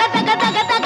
తగ తగ తగ తగ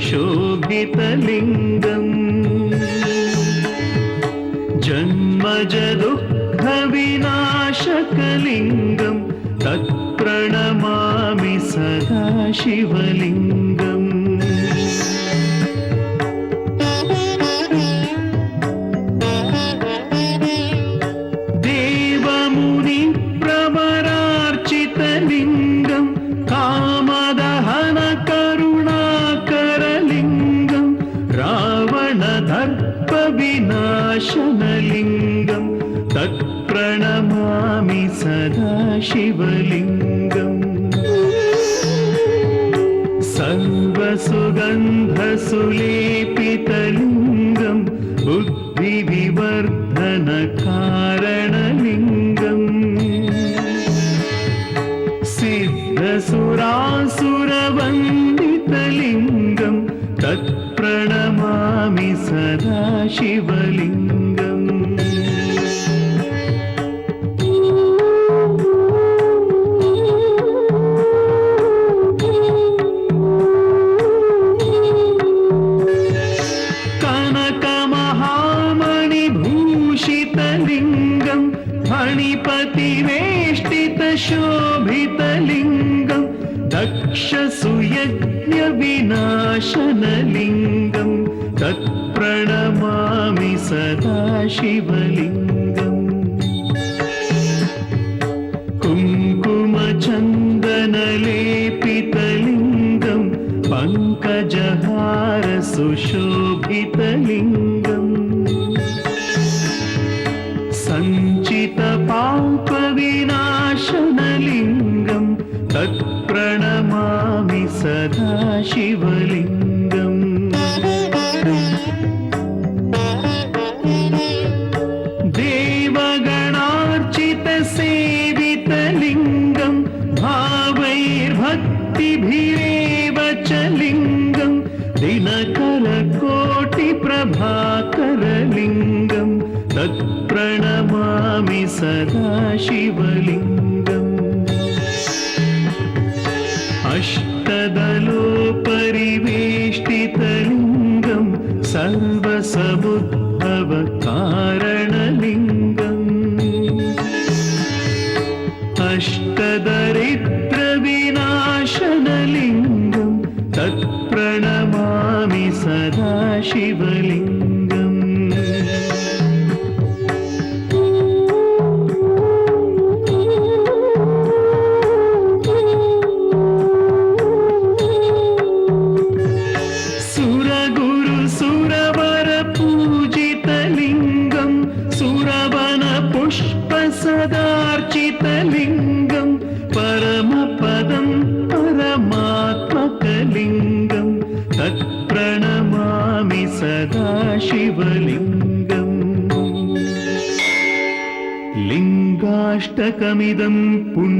శోభితలింగం జన్మజదుఃఖ వినాశకలింగం తత్ప్రణమామి సదాశివలి शिवलिङ्गम् सर्वसुगन्धसुलि பிரபாகரலிங்கம் தத் பிரணமாமி சதாசிவலிங்கம் अष्टदलोपरिवेष्टितलिङ्गं सर्वसमुद्भवकार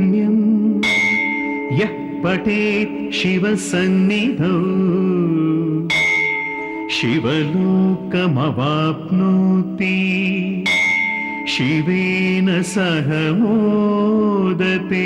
पुण्यम् यः पठेत् शिवसन्निधौ शिवलोकमवाप्नोति शिवेन सह मोदते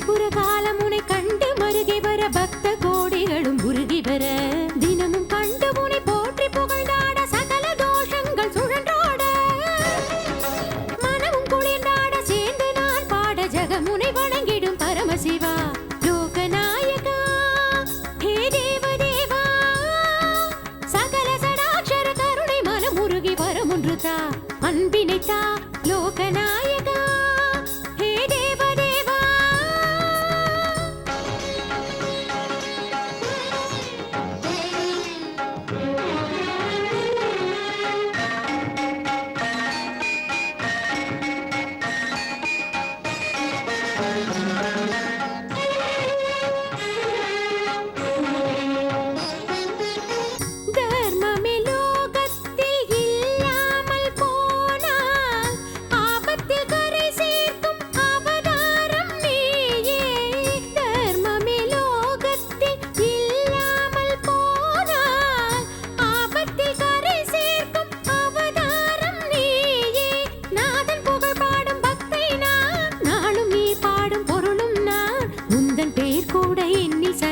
திரிபுர காலம் உனை கண்டு மருகி வர பக்த கோடிகளும் உருகி வர தினமும் கண்டு உனை போற்றி புகழ்ந்தாட சகல தோஷங்கள் சுழன்றாட. மனமும் குளிர்ந்தாட சேர்ந்து நான் பாட ஜகம் உனை வணங்கிடும் பரமசிவா. அன்பினைத்தா லோகநாயகா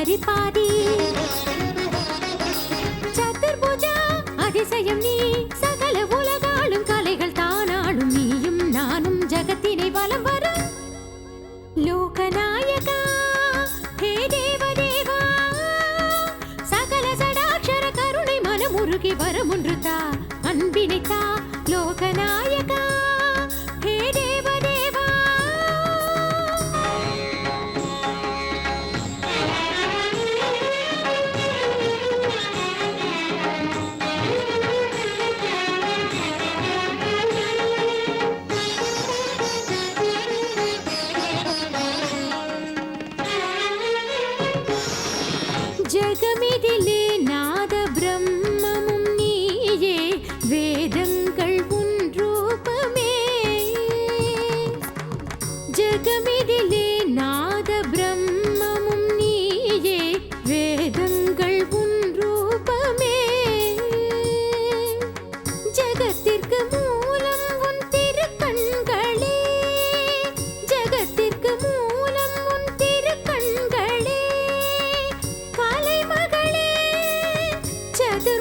Party, party.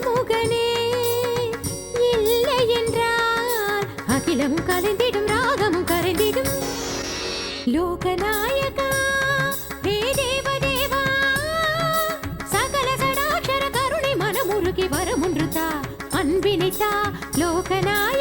முருகனே இல்லை என்றால் அகிலம் கலைந்திடும் ராகமும் கரைந்திடும். லோகநாயகா ஹே தேவதேவா சகல சடாட்சர கருணை அன்பினைத்தா லோகநாயகா.